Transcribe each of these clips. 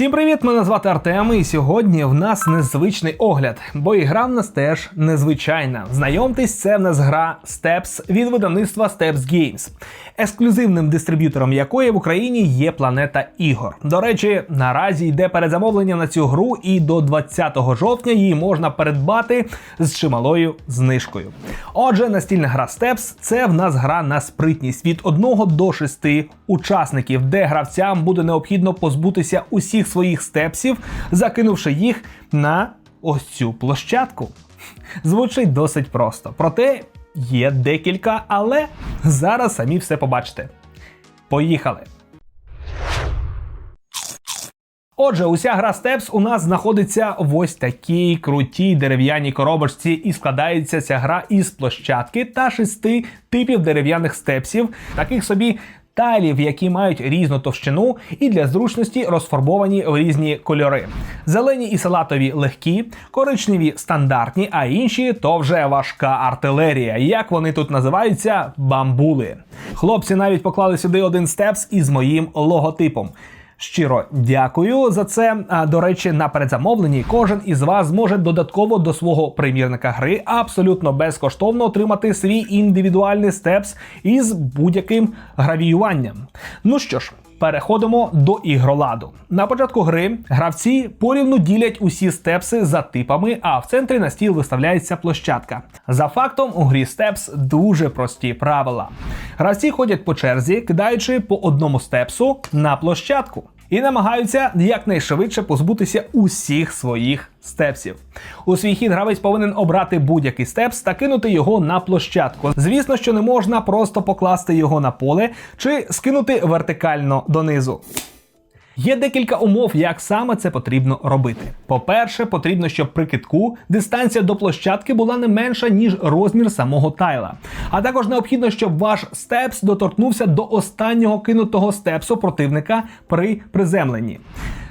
Всім привіт! Мене звати Артем, і сьогодні в нас незвичний огляд, бо і гра в нас теж незвичайна. Знайомтесь, це в нас гра Steps від видавництва Steps Games, ексклюзивним дистриб'ютором якої в Україні є планета ігор. До речі, наразі йде передзамовлення на цю гру, і до 20 жовтня її можна передбати з чималою знижкою. Отже, настільна гра Steps – це в нас гра на спритність від 1 до 6 учасників, де гравцям буде необхідно позбутися усіх своїх степсів, закинувши їх на ось цю площадку. Звучить досить просто. Проте є декілька, але зараз самі все побачите. Поїхали! Отже, уся гра Steps у нас знаходиться в ось такій крутій дерев'яній коробочці, і складається ця гра із площадки та шести типів дерев'яних степсів, таких собі. Тайлів, які мають різну товщину і для зручності розфарбовані в різні кольори. Зелені і салатові легкі, коричневі стандартні, а інші то вже важка артилерія. Як вони тут називаються? Бамбули. Хлопці навіть поклали сюди один степс із моїм логотипом. Щиро дякую за це. До речі, на передзамовленні кожен із вас зможе додатково до свого примірника гри абсолютно безкоштовно отримати свій індивідуальний степс із будь-яким гравіюванням. Ну що ж. Переходимо до ігроладу. На початку гри гравці порівну ділять усі степси за типами, а в центрі на стіл виставляється площадка. За фактом, у грі степс дуже прості правила. Гравці ходять по черзі, кидаючи по одному степсу на площадку. І намагаються якнайшвидше позбутися усіх своїх степсів. У свій хід гравець повинен обрати будь-який степс та кинути його на площадку. Звісно, що не можна просто покласти його на поле чи скинути вертикально донизу. Є декілька умов, як саме це потрібно робити. По-перше, потрібно, щоб при китку дистанція до площадки була не менша, ніж розмір самого тайла. А також необхідно, щоб ваш степс доторкнувся до останнього кинутого степсу противника при приземленні.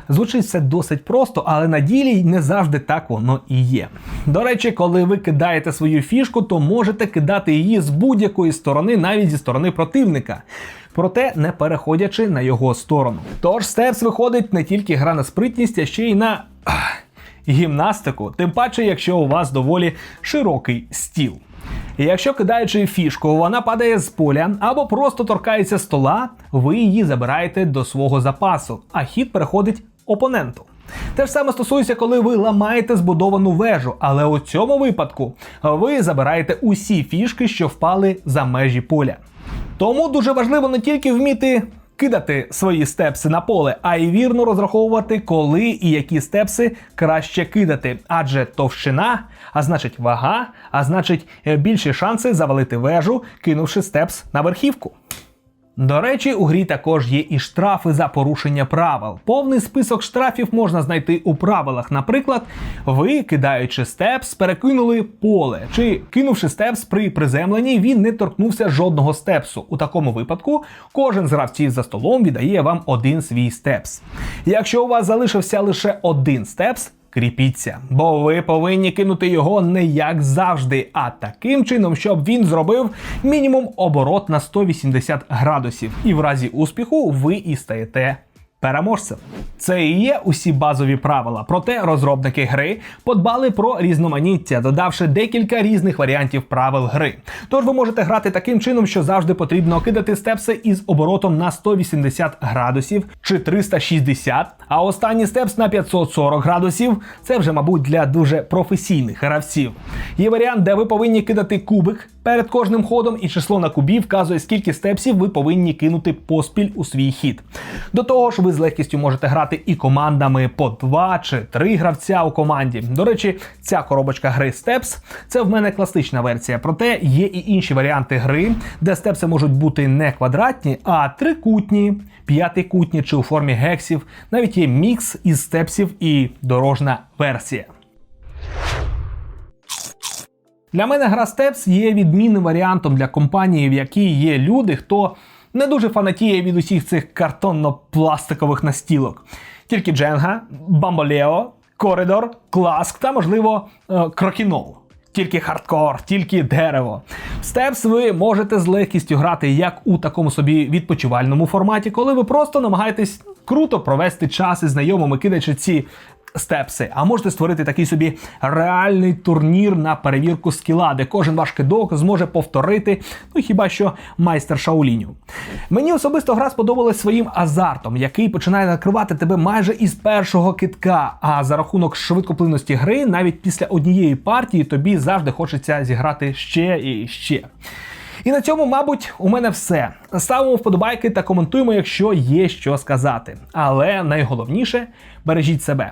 Звучить все досить просто, але на ділі не завжди так воно і є. До речі, коли ви кидаєте свою фішку, то можете кидати її з будь-якої сторони, навіть зі сторони противника. Проте не переходячи на його сторону. Тож степс виходить не тільки гра на спритність, а ще й на гімнастику, тим паче, якщо у вас доволі широкий стіл. Якщо кидаючи фішку, вона падає з поля або просто торкається стола, ви її забираєте до свого запасу, а хід переходить опоненту. Те ж саме стосується, коли ви ламаєте збудовану вежу, але у цьому випадку ви забираєте усі фішки, що впали за межі поля. Тому дуже важливо не тільки вміти кидати свої степси на поле, а й вірно розраховувати, коли і які степси краще кидати. Адже товщина, а значить вага, а значить е, більші шанси завалити вежу, кинувши степс на верхівку. До речі, у грі також є і штрафи за порушення правил. Повний список штрафів можна знайти у правилах. Наприклад, ви, кидаючи степс, перекинули поле, чи кинувши степс при приземленні, він не торкнувся жодного степсу. У такому випадку кожен з гравців за столом віддає вам один свій степс. Якщо у вас залишився лише один степс, Кріпіться, бо ви повинні кинути його не як завжди, а таким чином, щоб він зробив мінімум оборот на 180 градусів. І в разі успіху ви і стаєте переможцем. Це і є усі базові правила. Проте розробники гри подбали про різноманіття, додавши декілька різних варіантів правил гри. Тож ви можете грати таким чином, що завжди потрібно кидати степси із оборотом на 180 градусів чи 360, а останній степс на 540 градусів. Це вже, мабуть, для дуже професійних гравців. Є варіант, де ви повинні кидати кубик перед кожним ходом, і число на кубі вказує, скільки степсів ви повинні кинути поспіль у свій хід. До того ж, ви з легкістю можете грати і командами по 2 чи 3 гравця у команді. До речі, ця коробочка гри Steps це в мене класична версія. Проте є і інші варіанти гри, де степси можуть бути не квадратні, а трикутні, п'ятикутні чи у формі гексів. Навіть є мікс із степсів і дорожна версія. Для мене гра Steps є відмінним варіантом для компанії, в якій є люди, хто не дуже фанатіє від усіх цих картонно-пластикових настілок. Тільки Дженга, Бамболео, Коридор, Класк та, можливо, е, Крокінол. тільки хардкор, тільки дерево. В степс ви можете з легкістю грати як у такому собі відпочивальному форматі, коли ви просто намагаєтесь круто провести час із знайомими, кидаючи ці степси. А можете створити такий собі реальний турнір на перевірку скіла, де кожен ваш кидок зможе повторити, ну хіба що майстер Шаоліню. Мені особисто гра сподобалась своїм азартом, який починає накривати тебе майже із першого китка. А за рахунок швидкоплинності гри, навіть після однієї партії тобі завжди хочеться зіграти ще і ще. І на цьому, мабуть, у мене все. Ставимо вподобайки та коментуємо, якщо є що сказати. Але найголовніше бережіть себе.